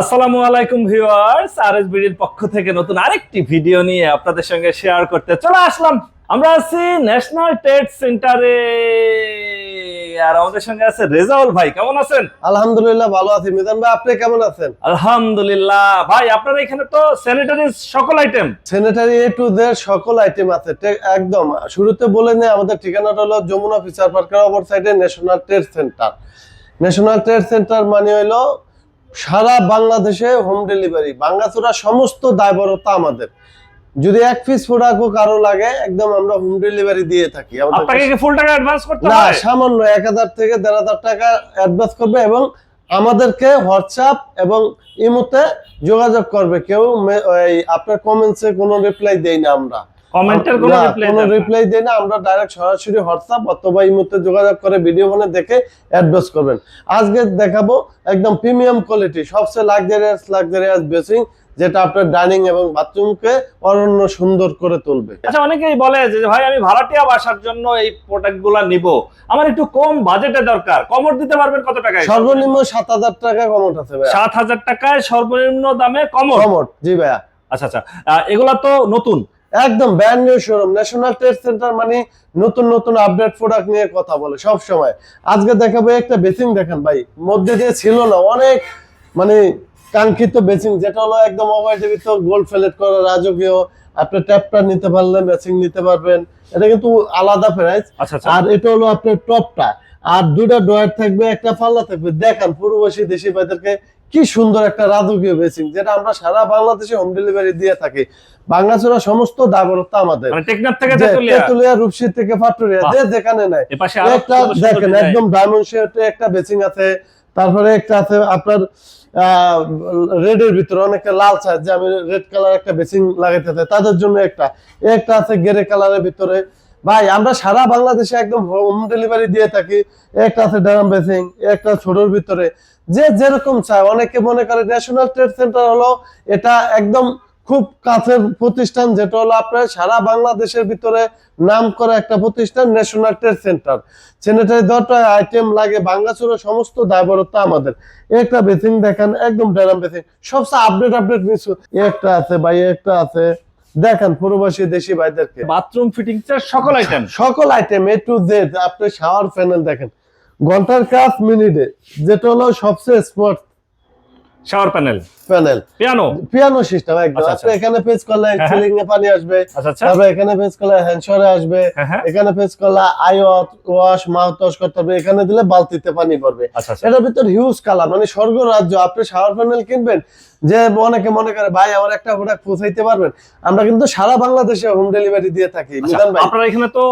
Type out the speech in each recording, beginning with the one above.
আসসালামু আলাইকুম viewers RS বিডির পক্ষ থেকে নতুন আরেকটি ভিডিও নিয়ে আপনাদের সঙ্গে শেয়ার করতে চলে আসলাম। আমরা আছি ন্যাশনাল ট্রেড সেন্টারে আর আমাদের সঙ্গে আছে রেজাউল ভাই কেমন আছেন? আলহামদুলিল্লাহ ভালো আছি। মিজান ভাই আপনি কেমন আছেন? আলহামদুলিল্লাহ। ভাই আপনার এখানে তো স্যানিটারি সকল item sanitary A to Z সকল আইটেম আছে। একদম। শুরুতে বলে নেই আমাদের ঠিকানাটা হলো যমুনা ফিচার পার্কের অপর সাইডে National Trade Centre National Trade Centre মানে হলো সারা বাংলাদেশে হোম ডেলিভারি বাঙ্গাচুরা সমস্ত দায়বরতা আমাদের। যদি এক পিস প্রোডাক্টও কারও লাগে একদম আমরা হোম ডেলিভারি দিয়ে থাকি। আপনাকে কি ফুল টাকা অ্যাডভান্স করতে না হয়? সামান্য এক হাজার থেকে দেড় হাজার টাকা অ্যাডভান্স করবে এবং আমাদেরকে হোয়াটসঅ্যাপ এবং ইমোতে যোগাযোগ করবে। কেউ আপনার কমেন্টসে কোনো রিপ্লাই দেই না আমরা। কমেন্টের কোনো রিপ্লাই কোনো রিপ্লাই দেই না আমরা ডাইরেক্ট সরাসরি হোয়াটসঅ্যাপ অথবা ইমোতে যোগাযোগ করে ভিডিও ফোনে দেখে অ্যাডভান্স করবেন। আজকে দেখাবো একদম প্রিমিয়াম কোয়ালিটি সবচেয়ে লাক্সারিয়াস লাক্সারিয়াস বেসিং যেটা আপনার ডাইনিং এবং বাথরুমকে অরণ্য সুন্দর করে তুলবে। আচ্ছা অনেকেই বলে যে ভাই আমি ভাড়াটিয়া বাসার জন্য এই প্রোডাক্টগুলা নিব। আমার একটু কম বাজেটে দরকার। কমর দিতে পারবেন কত টাকায়? সর্বনিম্ন সাত হাজার টাকা কমট আছে ভাই সাত হাজার টাকায় সর্বনিম্ন দামে কমর কমট জি ভাইয়া। আচ্ছা আচ্ছা। এগুলা তো নতুন। একদম brand new showroom National Trade Centre মানে নতুন নতুন আপডেট প্রোডাক্ট নিয়ে কথা বলে সব সময় আজকে দেখাবো একটা বেসিং দেখেন ভাই মধ্যে দিয়ে ছিল না অনেক মানে কাঙ্ক্ষিত বেসিং যেটা হলো একদম অবৈধ গোল্ড ফেলেট করা রাজকীয় আপনি ট্যাপটা নিতে পারলে বেসিং নিতে পারবেন। এটা কিন্তু আলাদা প্রাইস আচ্ছা আচ্ছা। আর এটা হলো আপনার টপটা আর দুটা ডয়ার থাকবে একটা পাল্লা থাকবে। দেখেন পূর্ববাসী দেশি ভাইদেরকে কি সুন্দর একটা রাজকীয় বেসিং যেটা আমরা সারা বাংলাদেশে হোম ডেলিভারি দিয়ে থাকি। বাংলাদেশের সমস্ত আমাদের। মানে থেকে তেতুলিয়া। তেতুলিয়া রূপসী থেকে ফাটুরিয়া যে যেখানে আরও একটা দেখেন একদম ডায়মন্ড শেপে একটা বেসিং আছে। তারপরে একটা আছে আপনার রেড এর ভিতরে অনেকে লাল চায় যে আমি রেড কালার একটা বেসিং লাগাইতে চাই। তাদের জন্য একটা। একটা আছে গেরে কালারের ভিতরে। ভাই, আমরা সারা বাংলাদেশে একদম হোম ডেলিভারি দিয়ে থাকি। একটা আছে ড্রাম বেসিং একটা ছোটর ভিতরে। যে যেরকম চায়। অনেকে মনে করে ন্যাশনাল ট্রেড সেন্টার হলো এটা একদম খুব কাছের প্রতিষ্ঠান, যেটা হলো আপনার সারা বাংলাদেশের ভিতরে নাম করা একটা প্রতিষ্ঠান ন্যাশনাল ট্রেড সেন্টার স্যানিটারি দরটা আইটেম লাগে বাংলাচুরের সমস্ত দায়বরতা আমাদের। একটা বেসিং দেখেন, একদম ড্রাম বেসিং সবচেয়ে আপডেট আপডেট কিছু। একটা আছে ভাই, একটা আছে দেখেন প্রবাসী দেশি ভাইদেরকে। বাথরুম ফিটিং এর সকল আইটেম সকল আইটেম এ টু জেড আপনি শাওয়ার প্যানেল দেখেন। ঘণ্টার কাজ মিনিটে যেটা হলো সবচেয়ে smart shower panel panel piano piano system একদম। আচ্ছা, আপনি এখানে পেজ করলে হ্যাঁ, হ্যাঁ। সিলিং এ পানি আসবে আচ্ছা আচ্ছা। তারপরে এখানে পেজ করলে হ্যান্ডশরে আসবে হ্যাঁ হ্যাঁ। এখানে পেজ করলে আই ওয়াশ মাউথ ওয়াশ করতে হবে এখানে দিলে বালতিতে পানি পড়বে। আচ্ছা আচ্ছা। এটার ভিতর হিউজ কালার মানে স্বর্গ রাজ্য আপনি শাওয়ার প্যানেল কিনবেন যে অনেকে মনে করে ভাই আমার একটা প্রোডাক্ট পৌঁছাইতে পারবেন? আমরা কিন্তু সারা বাংলাদেশে হোম ডেলিভারি দিয়ে থাকি। আচ্ছা, মিজান ভাই। আপনার এখানে তো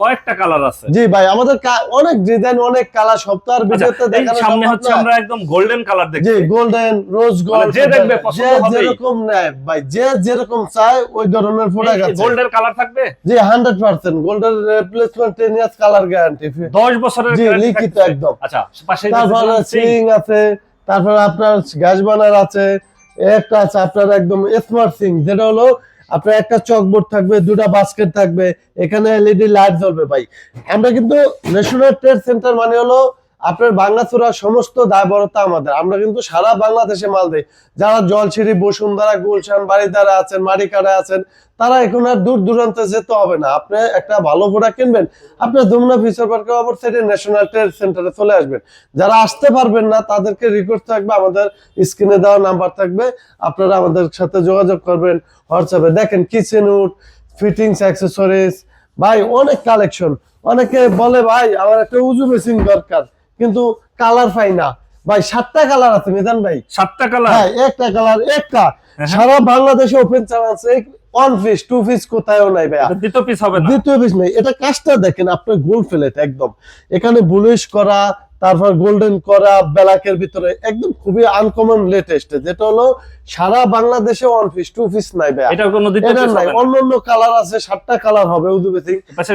কয়েকটা কালার আছে। জি ভাই আমাদের অনেক ডিজাইন অনেক কালার সপ্তাহের আচ্ছা, ভিতরে দেখানো সামনে হচ্ছে আমরা একদম গোল্ডেন কালার জি দেখছি গোল্ডেন রোজ গোল্ড যে দেখবে পছন্দ যে হবেই। যেরকম নেয় ভাই যে যেরকম চায় ওই ধরনের প্রোডাক্ট আছে। গোল্ডের কালার থাকবে? জি হান্ড্রেড পার্সেন্ট গোল্ডের replacement ten years colour guarantee দশ বছরের জি guarantee লিখিত একদম। আচ্ছা পাশে তারপরে সিং আছে তারপরে আপনার গ্যাস বার্নার আছে একটা আছে আপনার একদম স্মার্ট সিং যেটা হলো আপনার একটা চকবোর্ড থাকবে দুটা বাস্কেট থাকবে এখানে এলইডি লাইট জ্বলবে ভাই। আমরা কিন্তু ন্যাশনাল ট্রেড সেন্টার মানে হলো আপনার বাংলাচুরা সমস্ত দায়বরতা আমাদের। আমরা কিন্তু সারা বাংলাদেশে মাল দিই। যারা জলছিরি বসুন্ধরা, গুলশান বাড়িদারা আছেন মারিকাড়া আছেন, তারা এখন আর দূর দূরান্তে যেতে হবে না। আপনি একটা ভালো প্রোডাক্ট কিনবেন আপনি যমুনা ফিচার পার্কের অপর সাইডে ন্যাশনাল ট্রেড সেন্টারে চলে আসবেন। যারা আসতে পারবেন না, তাদেরকে রিকোয়েস্ট থাকবে, আমাদের স্ক্রিনে দেওয়া নাম্বার থাকবে। আপনারা আমাদের সাথে যোগাযোগ করবেন হোয়াটসঅ্যাপে দেখেন কিচেন উড ফিটিংস অ্যাক্সেসরিজ ভাই, অনেক কালেকশন অনেকে বলে, ভাই, আমার একটা উজু মেশিন দরকার। কিন্তু কালার পাই না। ভাই সাতটা কালার আছে মেদান ভাই। সাতটা কালার? হ্যাঁ একটা কালার একটা। হ্যাঁ। সারা বাংলাদেশে open channel one piece two piece কোথায়ও নাই ভাই দ্বিতীয় পিস হবে না। দ্বিতীয় পিস নেই। এটা কাজটা দেখেন আপনার গোল ফেলেট একদম। এখানে বুলিশ করা তারপর গোল্ডেন করা ব্ল্যাকের ভিতরে একদম খুবই আনকমন লেটেস্ট যেটা হলো সারা বাংলাদেশে ওয়ান পিস টু পিস নাই ভাই এটার কোনো এটা নাই অন্য অন্য কালার আছে সাতটা কালার হবে উদু বেসিং পাশে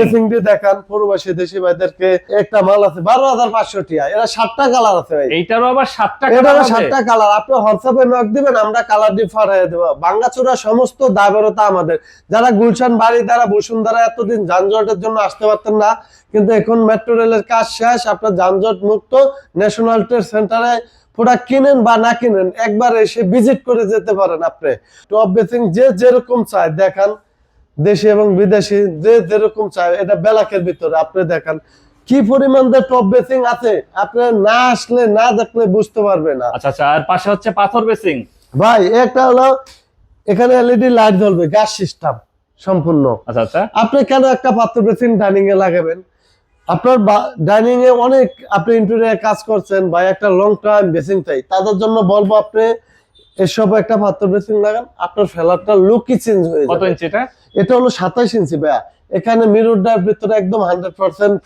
বেসিং দিয়ে দেখান প্রবাসী দেশি ভাইদেরকে। একটা মাল আছে বারো হাজার পাঁচশো টিয়া। এরা সাতটা কালার আছে ভাই। এইটারও আবার সাতটা এটারও কালার হবে। সাতটা কালার আপনি হোয়াটসঅ্যাপে নক দিবেন আমরা কালার ডিফার হয়ে দেবো। বাঙ্গাচুরা সমস্ত দায়বরতা আমাদের। যারা গুলশান বাড়ি দ্বারা বসুন্ধরা এতদিন যানজটের জন্য আসতে পারতেন না কিন্তু এখন মেট্রো রেলের কাজ শেষ আপনার যানজট মুক্ত ন্যাশনাল ট্রেড সেন্টারে প্রোডাক্ট কিনেন বা না কিনেন একবার এসে ভিজিট করে যেতে পারেন আপনি। টপ বেসিং যে যেরকম চায় দেখান দেশি এবং বিদেশি যে যেরকম চায় এটা বেলাকের ভিতরে আপনি দেখান। কি পরিমাণ যে টপ বেসিং আছে আপনি না আসলে না দেখলে বুঝতে পারবে না। আচ্ছা আচ্ছা আর পাশে হচ্ছে পাথর বেসিং ভাই একটা হলো এখানে এলইডি লাইট জ্বলবে গ্যাস সিস্টেম সম্পূর্ণ। আচ্ছা আচ্ছা। আপনি কেন একটা পাত্র বেসিন ডাইনিং এ লাগাবেন? আপনার ডাইনিং এ অনেক আপনি ইন্টেরিয়ার কাজ করছেন বা একটা লং টাইম বেসিং চাই তাদের জন্য বলব আপনি এসব একটা পাত্র বেসিং লাগান আপনার ফেলারটা লুকই চেঞ্জ হয়ে যাবে। কত ইঞ্চি এটা? এটা হলো সাতাইশ ইঞ্চি ভাইয়া। এখানে মিররটার ভিতরে একদম হান্ড্রেড পার্সেন্ট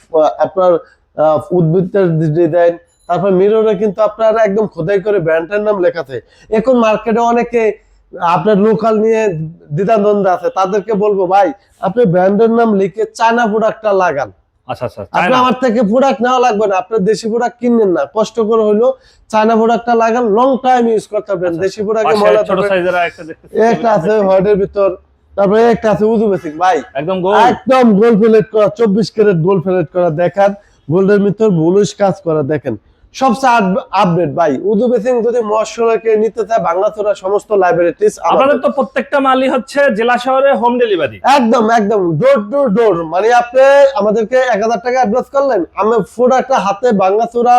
আপনার আহ, উদ্ভিদের ডিজাইন তারপর মিররে কিন্তু আপনার একদম খোদাই করে ব্র্যান্ডের নাম লেখা থাকে এখন মার্কেটে অনেকে আপনার লোকাল নিয়ে দ্বিধাদ্বন্দ্ব আছে তাদেরকে বলব ভাই আপনি ব্র্যান্ডের নাম লিখে চায়না প্রোডাক্টটা লাগান। আচ্ছা আচ্ছা আমার থেকে প্রোডাক্ট নেওয়া লাগবে না আপনার দেশি প্রোডাক্ট না। কষ্ট করে হইল চায়না প্রোডাক্টটা লাগান লং টাইম ইউজ করতে পারবেন দেশি প্রোডাক্টে ময়লা ছোট সাইজের একটা দেখতেছি। একটা আছে হোয়াইটের ভিতর তারপরে একটা আছে উজু বেসিক ভাই। একদম গোল একদম গোল প্লেট করা চব্বিশ ক্যারেট গোল প্লেট করা দেখান। গোল্ডের ভিতর বুলুশ কাজ করা দেখেন। সবচেয়ে আপডেট ভাই। বেসিং যদি মহাসড়কে নিতে চায় বাংলাচোরা সমস্ত লাইব্রেরিটিস আপনাদের তো প্রত্যেকটা মালই হচ্ছে জেলা শহরে হোম ডেলিভারি একদম একদম। ডোর টু ডোর মানে আপনি আমাদেরকে এক হাজার টাকা অ্যাডভান্স করলেন আমি প্রোডাক্টটা হাতে বাংলাচোরা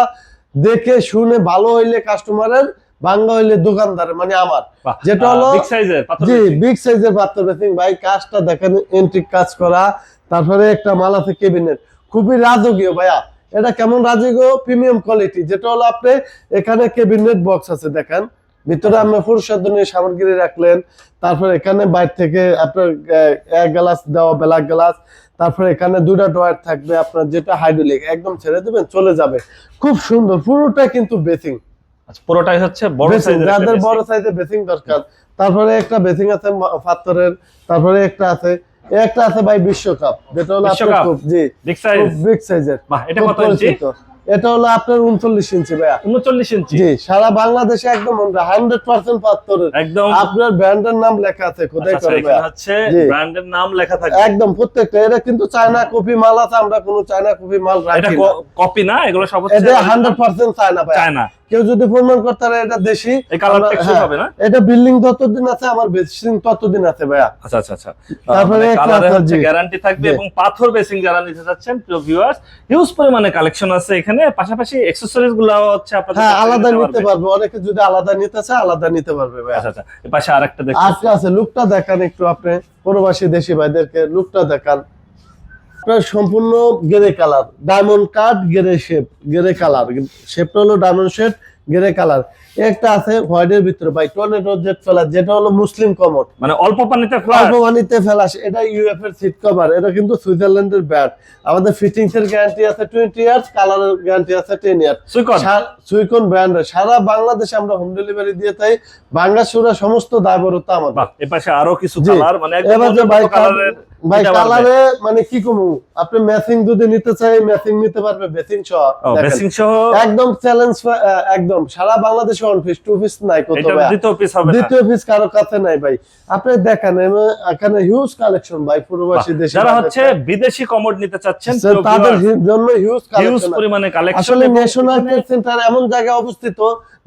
দেখে শুনে ভালো হইলে কাস্টমারের বাংলা হইলে দোকানদার মানে আমার। যেটা হলো- বিগ সাইজের পাথর জি বিগ সাইজের পাত্র বেসিং ভাই কাজটা দেখেন এন্ট্রিক কাজ করা। তারপরে একটা মাল আছে কেবিনেট খুবই রাজকীয় ভাইয়া। এটা কেমন রাজকীয় প্রিমিয়াম কোয়ালিটি যেটা হলো আপনি এখানে কেবিনেট বক্স আছে দেখেন। ভিতরে আপনি প্রসাধনীয় সামগ্রী রাখলেন তারপর এখানে বাইরে থেকে আপনার এক গ্লাস দেওয়া ব্ল্যাক গ্লাস তারপরে এখানে দুটা ডয়ার থাকবে আপনার যেটা হাইড্রোলিক একদম ছেড়ে দেবেন চলে যাবে। খুব সুন্দর পুরোটা কিন্তু বেসিং আচ্ছা, পুরোটাই হচ্ছে বড় সাইজের যাদের বড় সাইজে বেসিং দরকার। তারপরে একটা বেসিং আছে পাথরের তারপরে একটা আছে একটা আছে ভাই বিশ্বকাপ। যেটা হলো আপনার? খুব জি। বিগ সাইজ খুব বিগ সাইজের এটা কত ইঞ্চি? এটা হলো আপনার উনচল্লিশ ইঞ্চি ভাইয়া। 39 ইঞ্চি? জি সারা বাংলাদেশে একদম হান্ড্রেড পার্সেন্ট পাথরের। একদম। আপনার ব্র্যান্ডের নাম লেখা আছে খোদাই আচ্ছা, করে এখানে ভাইয়া। হচ্ছে ব্র্যান্ডের নাম লেখা থাকে একদম প্রত্যেকটা। এটা কিন্তু চায়না কপি মাল আছে আমরা কোনো চায়না কপি মাল রাখি না। কপি না? এগুলো সব হচ্ছে এটা হান্ড্রেড পার্সেন্ট চায়না ভাই চায়না কেউ যদি প্রমাণ করতে পারে এটা দেশি। হ্যাঁ, এটা বিল্ডিং যতদিন আছে আমার বেসিং ততদিন আছে ভাইয়া। আচ্ছা আচ্ছা আচ্ছা। তারপরে। গ্যারান্টি থাকবে এবং পাথর বেসিং যারা নিতে চাচ্ছেন প্রিয় ভিউয়ার্স হিউজ পরিমাণে কালেকশন আছে এখানে। পাশাপাশি অ্যাকসেসরিজগুলো হচ্ছে আপনাদের হ্যাঁ আলাদা নিতে পারবে। অনেকে যদি আলাদা নিতে চায় আলাদা নিতে পারবে ভাই আচ্ছা আচ্ছা। এই পাশে আরেকটা দেখতে আজকে আছে লুকটা দেখান একটু আপনি। প্রবাসী দেশি ভাইদেরকে লুকটা দেখান। আপনার সম্পূর্ণ গেরে কালার ডায়মন্ড কাট গেরে শেপ গেরে কালার শেপটা হলো ডায়মন্ড শেপ গেরে কালার একটা আছে হোয়াইটের ভিতরে ভাই টর্নেডো জেট ফেলার যেটা হলো মুসলিম কমর মানে অল্প পানিতে অল্প পানিতে ফেলাস এটা ইউএফ এর সিট কভার এটা কিন্তু সুইজারল্যান্ডের ব্যাট আমাদের ফিটিংস এর গ্যারান্টি আছে টোয়েন্টি ইয়ার্স কালারের গ্যারান্টি আছে টেন ইয়ার্স সুইকন সুইকন ব্র্যান্ডের সারা বাংলাদেশে আমরা হোম ডেলিভারি দিয়ে তাই বাংলাদেশুরা সমস্ত দায়বরতা আমাদের। বাহ এই পাশে আরও কিছু কালার মানে একদম এবার ভাই ভাই কালারে মানে কি কমু? আপনি ম্যাচিং যদি নিতে চাই ম্যাচিং নিতে পারবে বেসিং সহ। বেসিং সহ একদম চ্যালেঞ্জ একদম। সারা বাংলাদেশে ওয়ান পিস টু পিস নাই কত ভাই? দ্বিতীয় পিস হবে দ্বিতীয় পিস কারও কাছে নাই ভাই। আপনি দেখেন এখানে হিউজ কালেকশন ভাই প্রবাসী দেশে যারা হচ্ছে বিদেশি কমোড নিতে চাচ্ছেন তাদের জন্য হিউজ হিউজ কালেকশন পরিমাণে কালেকশন আসলে ন্যাশনাল সেন্টার এমন জায়গায় অবস্থিত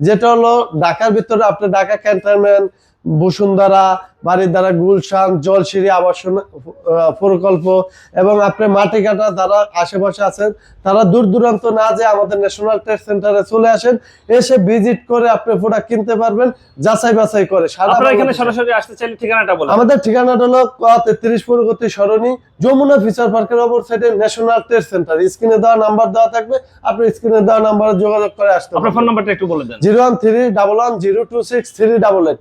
যেটা হলো ঢাকার ভিতরে আপনি ঢাকা ক্যান্টনমেন্ট বসুন্ধরা বাড়িধারা গুলশান জলসিঁড়ি আবাসন প্রকল্প এবং আপনি মাটিকাটা যারা আশেপাশে আছেন তারা দূর দূরান্ত না যে আমাদের ন্যাশনাল ট্রেড সেন্টারে চলে আসেন এসে ভিজিট করে আপনি প্রোডাক্ট কিনতে পারবেন যাচাই বাছাই করে। এখানে সরাসরি আসতে চাইলে ঠিকানাটা বলেন। আমাদের ঠিকানাটা হলো তেত্রিশ পরবর্তী সরণি যমুনা ফিচার পার্কের অপর সাইডে ন্যাশনাল ট্রেড সেন্টার স্ক্রিনে দেওয়া নাম্বার দেওয়া থাকবে আপনি স্ক্রিনে দেওয়া নাম্বারে যোগাযোগ করে আসতে আপনার ফোন নাম্বারটা একটু বলে দেন। Zero one three double one zero two six three double eight.